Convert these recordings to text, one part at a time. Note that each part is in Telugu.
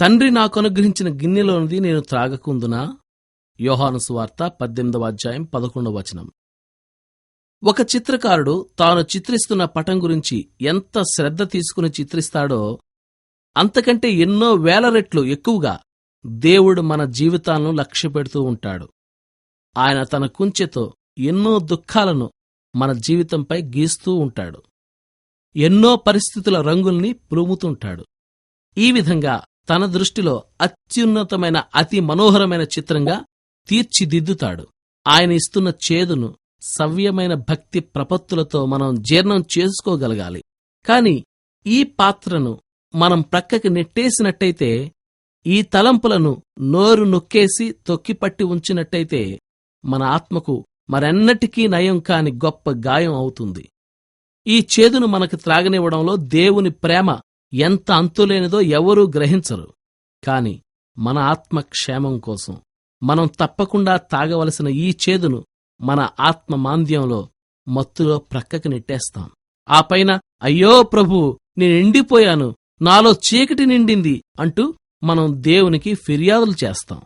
తండ్రి నాకు అనుగ్రహించిన గిన్నెలోనిది నేను త్రాగకుందునా యోహాను సువార్త పద్దెనిమిదవ అధ్యాయం పదకొండవ వచనం. ఒక చిత్రకారుడు తాను చిత్రిస్తున్న పటం గురించి ఎంత శ్రద్ధ తీసుకుని చిత్రిస్తాడో అంతకంటే ఎన్నో వేల రెట్లు ఎక్కువగా దేవుడు మన జీవితాలను లక్ష్యపెడుతూ ఉంటాడు. ఆయన తన కుంచెతో ఎన్నో దుఃఖాలను మన జీవితంపై గీస్తూ ఉంటాడు. ఎన్నో పరిస్థితుల రంగుల్ని పులుముతుంటాడు. ఈ విధంగా తన దృష్టిలో అత్యున్నతమైన అతి మనోహరమైన చిత్రంగా తీర్చిదిద్దుతాడు. ఆయన ఇస్తున్న చేదును సవ్యమైన భక్తి ప్రపత్తులతో మనం జీర్ణం చేసుకోగలగాలి. కాని ఈ పాత్రను మనం ప్రక్కకి నెట్టేసినట్టయితే ఈ తలంపులను నోరు నొక్కేసి తొక్కిపట్టి ఉంచినట్టయితే మన ఆత్మకు మరెన్నటికీ నయం కాని గొప్ప గాయం అవుతుంది. ఈ చేదును మనకు త్రాగనివ్వడంలో దేవుని ప్రేమ ఎంత అంతులేనిదో ఎవరూ గ్రహించరు. కాని మన ఆత్మ క్షేమం కోసం మనం తప్పకుండా తాగవలసిన ఈ చేదును మన ఆత్మ మాంద్యంలో మత్తులో ప్రక్కకి నెట్టేస్తాం. ఆ పైన అయ్యో ప్రభు నేనెండిపోయాను నాలో చీకటి నిండింది అంటూ మనం దేవునికి ఫిర్యాదులు చేస్తాం.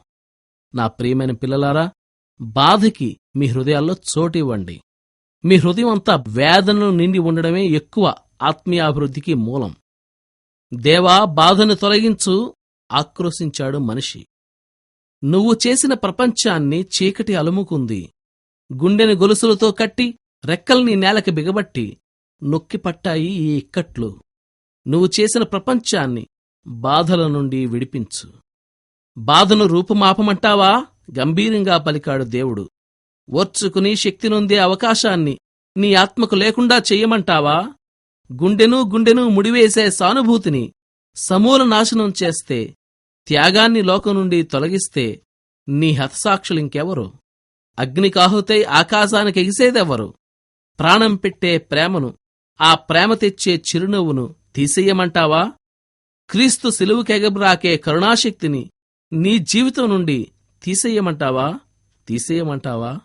నా ప్రియమైన పిల్లలారా బాధకి మీ హృదయాల్లో చోటివ్వండి మీ హృదయం అంతా వేదనలు నిండి ఉండడమే ఎక్కువ ఆత్మీయాభివృద్ధికి మూలం. దేవా బాధను తొలగించు ఆక్రోశించాడు మనిషి. నువ్వు చేసిన ప్రపంచాన్ని చీకటి అలుముకుంది. గుండెని గొలుసులతో కట్టి రెక్కల్ని నేలకి బిగబట్టి నొక్కిపట్టాయి ఈ ఇక్కట్లు. నువ్వు చేసిన ప్రపంచాన్ని బాధల నుండి విడిపించు. బాధను రూపుమాపమంటావా? గంభీరంగా పలికాడు దేవుడు. ఓర్చుకుని శక్తి నొందే అవకాశాన్ని నీ ఆత్మకు లేకుండా చెయ్యమంటావా గుండెను గుండెను ముడివేసే సానుభూతిని సమూల నాశనం చేస్తే త్యాగాన్ని లోకం నుండి తొలగిస్తే నీ హతసాక్షులింకెవరు? అగ్నికాహుతై ఆకాశానికి ఎగిసేదెవరు? ప్రాణం పెట్టే ప్రేమను ఆ ప్రేమ తెచ్చే చిరునవ్వును తీసేయమంటావా? క్రీస్తు సిలువుకెగబ్రాకే కరుణాశక్తిని నీ జీవితం నుండి తీసేయమంటావా? తీసేయమంటావా?